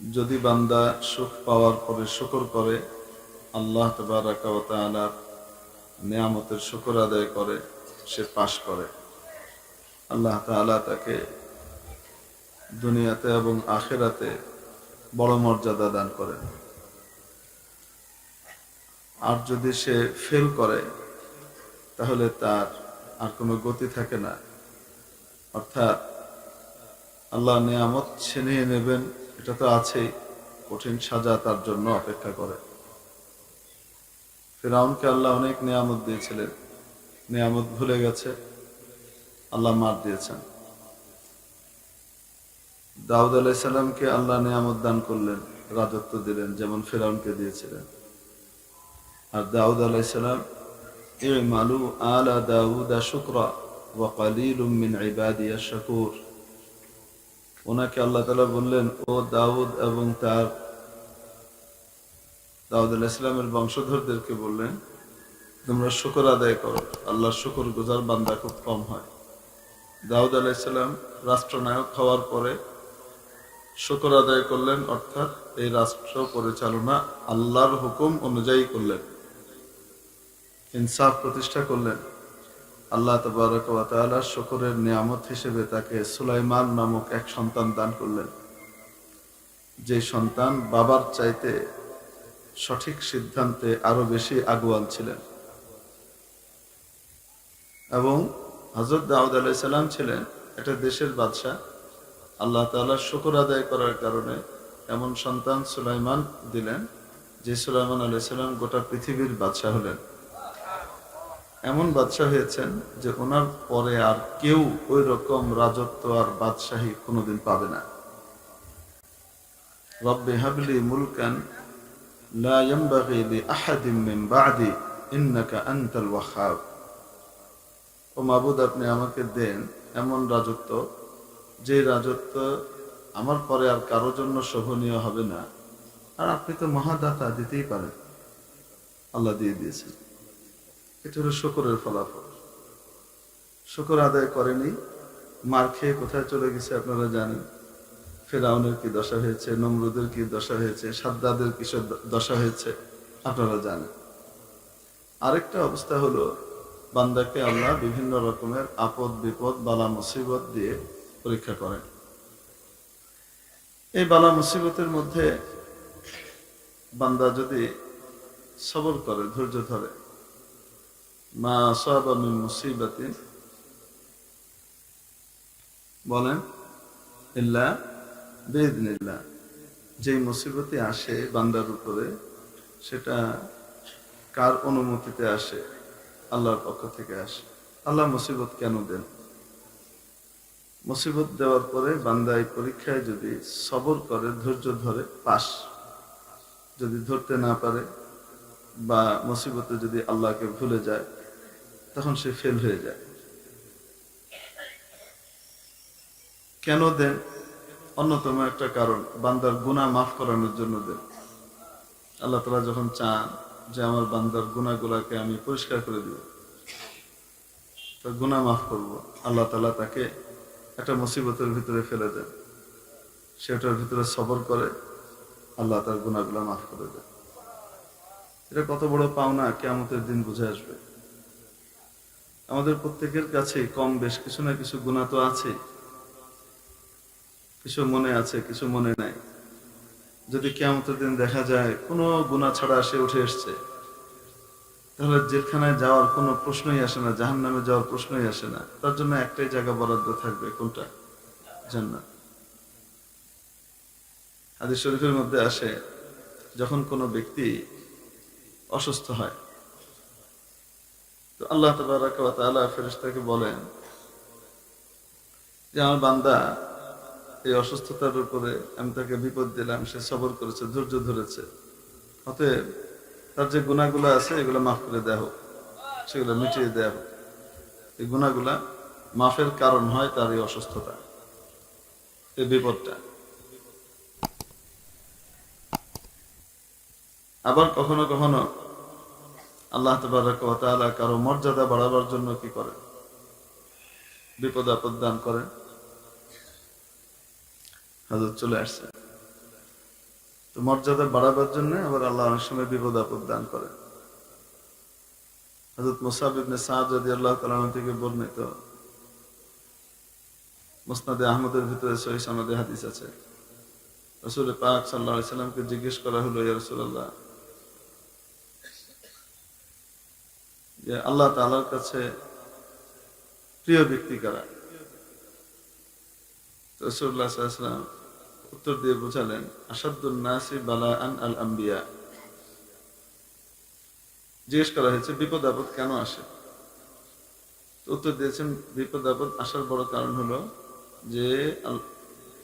যদি বান্দা সুখ পাওয়ার পরে শুকর করে, আল্লাহ তবরাকালার নিয়ামতের শুকর আদায় করে, সে পাশ করে। আল্লাহ তাআলা তাকে দুনিয়াতে এবং আখেরাতে বড় মর্যাদা দান করেন। আর যদি সে ফেল করে, তাহলে তার আর কোনো গতি থাকে না। অর্থাৎ আল্লাহ নিয়ামত ছিনিয়ে নেবেন এটা তো আছেই। কঠিন সাজা তার জন্য অপেক্ষা করে। ফেরাউনকে আল্লাহ অনেক নিয়ামত দিয়েছিলেন। নিয়ামত ভুলে গেছে। আল্লাহ মার দিয়েছেন। দাউদ আলাইসাল্লামকে আল্লাহ নিয়ামত দান করলেন, রাজত্ব দিলেন, যেমন ফেরাউনকে দিয়েছিলেন। আর দাউদ আলাইসাল্লাম মালু আলা দাউদা শুক্রা ওয়া কালিলুম মিন ইবাদিয়া শাকুর। ওনাকে আল্লাহ তালা বললেন, ও দাউদ এবং তার দাউদ আলাহ ইসলামের বংশধরদেরকে বললেন, তোমরা শুকর আদায় করো, আল্লাহর শুকর গুজার বান্দা খুব কম হয়। দাউদ আলাইসাল্লাম রাষ্ট্রনায়ক হওয়ার পরে শুকর আদায় করলেন, অর্থাৎ এই রাষ্ট্র পরিচালনা আল্লাহর হুকুম অনুযায়ী করলেন, ইনসাফ প্রতিষ্ঠা করলেন। আল্লাহ তবরকালা শকরের নিয়ামত হিসেবে তাকে সুলাইমান নামক এক সন্তান দান করলেন। যে সন্তান বাবার চাইতে সঠিক সিদ্ধান্তে আরও বেশি আগুয়াল ছিলেন। এবং হজরত দাউদ আলাইসাল্লাম ছিলেন একটা দেশের বাদশাহ। আল্লাহ তাআলা শুকর আদায় করার কারণে এমন সন্তান সুলাইমান দিলেন, যে সুলাইমান আলাইসাল্লাম গোটা পৃথিবীর বাদশাহ হলেন। এমন বাদশাহ হয়েছেন যে ওনার পরে আর কেউ ওই রকম রাজত্ব আর বাদশাহী কোনোদিন পাবে না। রব্বে হাবলি মুলকান ও মাবুদ, আপনি আমাকে দেন এমন রাজত্ব যে রাজত্ব আমার পরে আর কারোর জন্য শোভনীয় হবে না। আর আপনি তো মহাদাতা দিতেই পারেন। আল্লাহ দিয়ে দিয়েছেন। এটা হলো শকরের ফলাফল। শকর আদায় করেনি, মার খেয়ে কোথায় চলে গেছে আপনারা জানেন। ফেরাউনের কি দশা হয়েছে, নমরুদের কি দশা হয়েছে, সাদ্দাদের কিসের দশা হয়েছে, আপনারা জানেন। আরেকটা অবস্থা হলো, বান্দাকে আল্লাহ বিভিন্ন রকমের আপদ, বিপদ, বালা, মুসিবত দিয়ে পরীক্ষা করেন। এই বালা, মুসিবতের মধ্যে বান্দা যদি সবর করে, ধৈর্য ধরে মা আসাবা মিন মুসিবাতিন। বলেন, ইল্লা বেদনিল্লাহ যে মুসিবতে আসে বান্দার উপরে, সেটা কার অনুমতিতে আসে? আল্লাহর পক্ষ থেকে আসে। আল্লাহ মুসিবত কেন দেন? মুসিবত দেওয়ার পরে বান্দা এই পরীক্ষায় যদি সবর করে, ধৈর্য ধরে পাশ যদি ধরতে না পারে বা মুসিবতে যদি আল্লাহকে ভুলে যায় তখন সে ফেল হয়ে যায়। কেন দেন? অন্যতম একটা কারণ, বান্দার গুণা মাফ করানোর জন্য দেন। আল্লাহ তালা যখন চান যে আমার বান্দার গুণাগুলাকে আমি পরিষ্কার করে দিব, তার গুণা মাফ করব, আল্লাহ তালা তাকে একটা মুসিবতের ভিতরে ফেলে দেন। সেটার ভিতরে সবর করে আল্লাহ তার গুণাগুলা মাফ করে দেন। এটা কত বড় পাওনা কেমতের দিন বুঝে আসবে। আমাদের প্রত্যেকের কাছে কম বেশ কিছু না কিছু গুণা তো আছে। কিছু মনে আছে, কিছু মনে নাই। যদি কেমতের দিন দেখা যায় কোনো গুণা ছাড়া সে উঠে এসছে, তাহলে জেলখানায় যাওয়ার কোনো প্রশ্নই আসে না জাহান নামে যাওয়ার প্রশ্নই আসে না। তার জন্য একটাই জায়গা বরাদ্দ থাকবে, কোনটা? জান্নাত। হাদিস শরীফের মধ্যে আসে, যখন কোনো ব্যক্তি অসুস্থ হয় আল্লাহ তালা ফেরেস্তাকে বলেন যে, আমার বান্দা, এই অসুস্থতার উপরে আমি তাকে বিপদ দিলাম, সে সবর করেছে, ধৈর্য ধরেছে। অতএব তার যে গুণাগুলো আছে, এগুলো মাফ করে দেওয়া হোক, সেগুলো মিটিয়ে দেওয়া হোক। এই গুণাগুলা মাফের কারণ হয় তার এই অসুস্থতা, এই বিপদটা। আবার কখনো কখনো আল্লাহ তালা কারও মর্যাদা বাড়াবার জন্য কি করেন বিপদ আপদ দান করেন চলে আসছে। তো মর্যাদা বাড়াবার জন্য আবার আল্লাহ অনেক সময় বিপদ আপদ দান করেন হজরত মুসাব ইবনে যদি আল্লাহ তালা থেকে বর্ণিত। মুসনাদে আহমদের ভিতরে সহি সনদে হাদিস আছে। রসুল পাক সাল্লাহ সাল্লামকে জিজ্ঞেস করা হলো, ইয়া রসুল্লাহ আল্লাহ তালার কাছে প্রিয় ব্যক্তি কারা? রসুল্লাহ সাল্লাম উত্তর দিয়ে বোঝালেন আসাদুল নাসি বালা আন আল আম্বিয়া জিজ্ঞেস করা হয়েছে, বিপদ আপদ কেন আসে? উত্তর দিয়েছেন, বিপদ আপদ আসার বড় কারণ হলো যে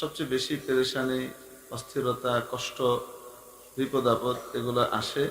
সবচেয়ে বেশি পেরেশানি, অস্থিরতা, কষ্ট, বিপদ আপদ, এগুলো আসে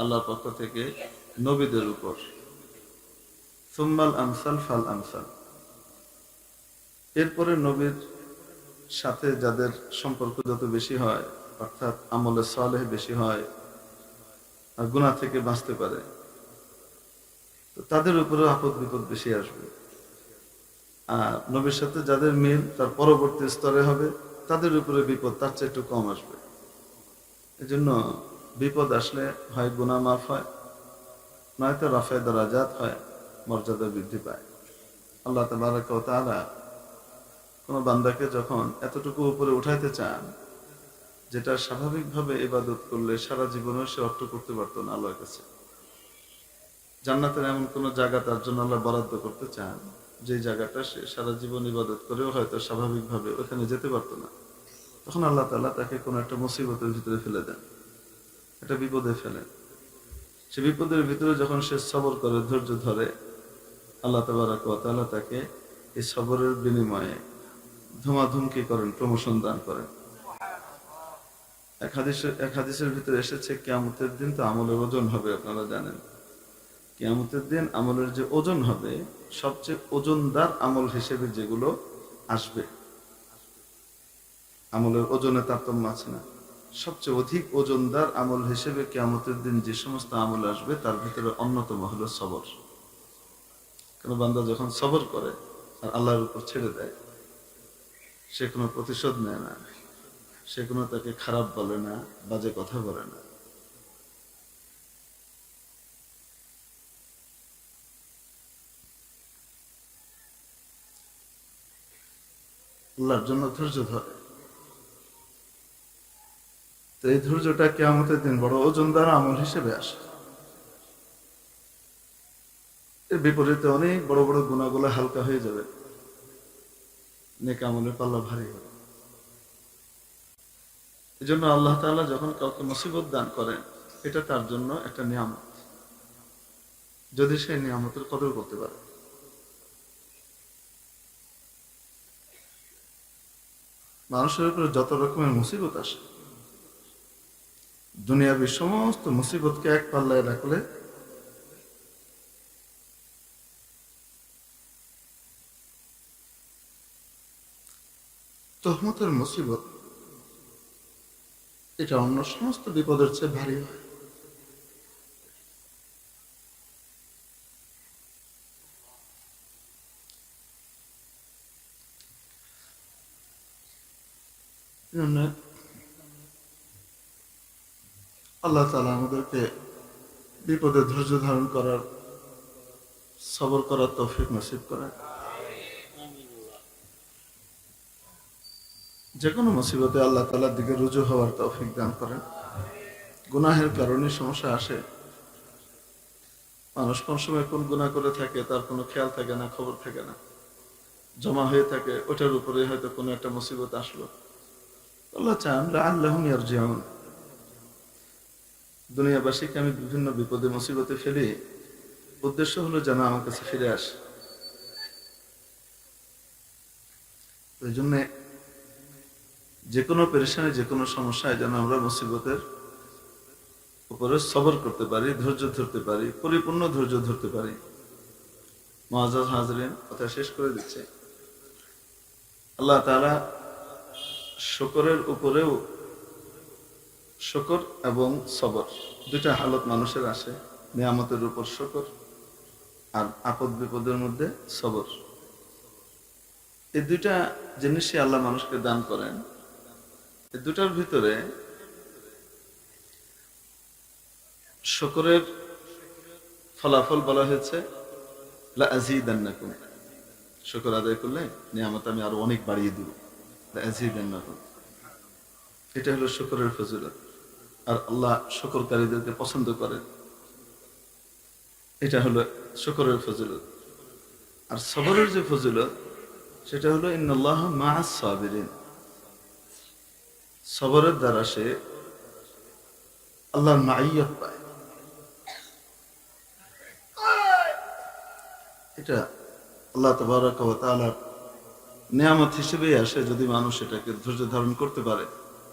আল্লাহর পক্ষ থেকে নবীদের উপর। সুম্মাল আমসাল ফাল আমসাল। এরপরে নবীর সাথে যাদের সম্পর্ক যত বেশি হয়, অর্থাৎ আমলে সালেহ বেশি হয়, আর গুণা থেকে বাঁচতে পারে, তো তাদের উপরে আপদ বিপদ বেশি আসবে। আর নবীর সাথে যাদের মিল তার পরবর্তী স্তরে হবে, তাদের উপরে বিপদ তার চেয়ে একটু কম আসবে। এজন্য বিপদ আসলে হয় গুণা মাফ হয় নয়তো রাফায় দরাজাত হয়, মর্যাদা বৃদ্ধি পায়। আল্লাহ তালা কোন বান্দাকে যখন এতটুকু উপরে উঠাইতে চান, যেটা স্বাভাবিকভাবে ইবাদত করলে সারা জীবনেও সে অর্থ করতে পারতো না আল্লাহর কাছে। জান্নাতের এমন কোন জায়গা তার জন্য আল্লাহ বরাদ্দ করতে চান, যে জায়গাটা সে সারা জীবন ইবাদত করেও হয়তো স্বাভাবিকভাবে ওখানে যেতে পারতো না। তখন আল্লাহ তাআলা তাকে কোনো একটা মুসিবতের ভিতরে ফেলে দেন, একটা বিপদে ফেলেন। সে বিপদের ভিতরে যখন সে সবর করে, ধৈর্য ধরে, আল্লাহ তাবারাক তাআলা তাকে এই সবরের বিনিময়ে ধুমাধুমকি করেন, প্রমোশন দান করেন। এক হাদিসের এক হাদিসের ভিতরে এসেছে, কেয়ামতের দিন তো আমলের ওজন হবে, আপনারা জানেন। কেয়ামতের দিন আমলের যে ওজন হবে, সবচেয়ে ওজনদার আমল হিসেবে যেগুলো আসবে, আমলের ওজনে তারতম্য আছে না। সবচেয়ে অধিক ওজনদার আমল হিসেবে কিয়ামতের দিন যে সমস্ত আমল আসবে, তার ভিতরে অন্যতম হলো সবর। কোন বান্দা যখন সবর করে, আর আল্লাহর উপর ছেড়ে দেয়, সে কোনো প্রতিশোধ নেয় না। সে কোনো তাকে খারাপ বলে না, বাজে কথা বলে না। আল্লাহর জন্য ধৈর্য ধরে। তো এই ধৈর্যটা কেমতের দিন বড় ওজনদার আমল হিসেবে আসে। এর বিপরীতে অনেক বড় বড় গুণাগুলো হালকা হয়ে যাবে। নেক পাল্লা ভারী হবে। এই জন্য আল্লাহ তাআলা যখন কাউকে মুসিবত দান করেন, এটা তার জন্য একটা নিয়ামত। যদি সে নিয়ামতের কদর করতে পারে। মানুষের উপরে যত রকমের মুসিবত আসে দুনিয়াবি সমস্ত মুসিবতকে এক পাল্লায় রাখলে তহমতের মুসিবত এটা অন্য সমস্ত বিপদের চেয়ে ভারী হয়। এজন্য আল্লাহ তালা আমাদেরকে বিপদে ধৈর্য ধারণ করার সবর করার তৌফিক নসিব করেন। যে কোনো মুসিবতে আল্লাহ তালার দিকে রুজু হওয়ার তৌফিক দান করেন। গুনাহের কারণে সমস্যা আসে। মানুষ কোন সময় কোন গুনাহ করে থাকে তার কোনো খেয়াল থাকে না, খবর থাকে না। জমা হয়ে থাকে ওটার উপরে হয়তো কোনো একটা মুসিবত আসলো। আল্লাহ চান ইয়ারজিউন। দুনিয়াবাসীকে আমি বিভিন্ন বিপদে, মুসিবতে ফেলি। উদ্দেশ্য হলো যেন আমার কাছে ফিরে আসে। ওই জন্য যে কোনো পেরেশানি, যে কোনো সমস্যায় যেন আমরা মুসিবতের উপরে সবর করতে পারি, ধৈর্য ধরতে পারি, পরিপূর্ণ ধৈর্য ধরতে পারি। মহাজ হাজরিন, কথা শেষ করে দিচ্ছে। আল্লাহ তারা শকরের উপরেও শকর এবং সবর। দুইটা হালত মানুষের আসে, নিয়ামতের উপর শকর আর আপদ বিপদের মধ্যে সবর। এই দুইটা জিনিসই আল্লাহ মানুষকে দান করেন। এই দুটার ভিতরে শকরের ফলাফল বলা হয়েছে শকর আদায় করলে নিয়ামত আমি আরও অনেক বাড়িয়ে দিব। এটা হলো শকরের ফজিলত। আর আল্লাহ শকরকারীদেরকে পছন্দ করেন এটা হলো শকরের ফজিলত। আর সবরের যে ফজিলত, সেটা হলো ইন্নাল্লাহ মা সবরের দ্বারা সে আল্লাহর মাইয়ত পায়। এটা আল্লাহ তবরাক নিয়ামত হিসেবেই আসে যদি মানুষ এটাকে ধৈর্য ধারণ করতে পারে।